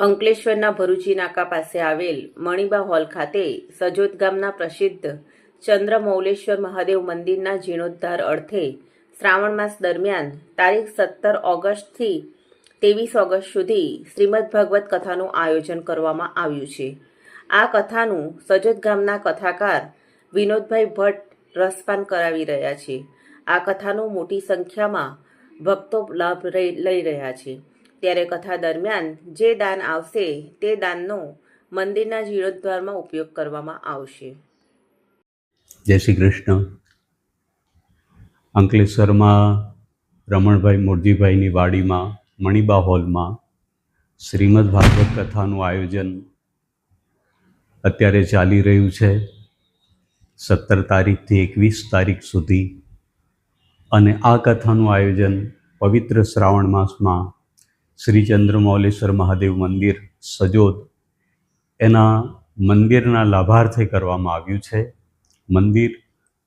અંકલેશ્વરના ભરૂચી નાકા પાસે આવેલ મણિબા હોલ ખાતે સજોદ ગામના પ્રસિદ્ધ ચંદ્રમૌલેશ્વર મહાદેવ મંદિરના જીર્ણોદ્ધાર અર્થે શ્રાવણ માસ દરમિયાન તારીખ સત્તર ઓગસ્ટથી ત્રેવીસ ઓગસ્ટ સુધી શ્રીમદ ભગવત કથાનું આયોજન કરવામાં આવ્યું છે. આ કથાનું સજોદ ગામના કથાકાર વિનોદભાઈ ભટ્ટ રસપાન કરાવી રહ્યા છે. આ કથાનો મોટી સંખ્યામાં ભક્તો લાભ લઈ રહ્યા છે. ત્યારે કથા દરમિયાન જે દાન આવશે તે દાનનો મંદિરના જીર્ણોદ્ધારમાં ઉપયોગ કરવામાં આવશે. જય શ્રી કૃષ્ણ. અંકલેશ્વરમાં રમણભાઈ મોરજીભાઈની વાડીમાં, મણિબા હોલમાં શ્રીમદ ભાગવત કથાનું આયોજન અત્યારે ચાલી રહ્યું છે. સત્તર તારીખથી એકવીસ તારીખ સુધી. અને આ કથાનું આયોજન પવિત્ર શ્રાવણ માસમાં શ્રી ચંદ્રમૌલેશ્વર મહાદેવ મંદિર સજોદ, એના મંદિરના લાભાર્થે કરવામાં આવ્યું છે. મંદિર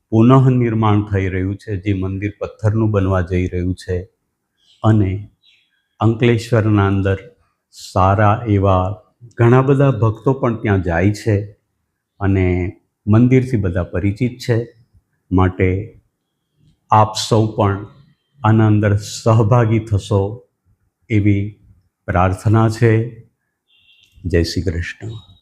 પુનઃ નિર્માણ થઈ રહ્યું છે, જે મંદિર પથ્થરનું બનવા જઈ રહ્યું છે અને અંકલેશ્વરના અંદર સારા એવા ઘણા બધા ભક્તો પણ ત્યાં જાય છે અને મંદિરથી બધા પરિચિત છે. માટે આપ સૌ પણ આના અંદર સહભાગી થશો. એવી પ્રાર્થના છે. જય શ્રી કૃષ્ણ.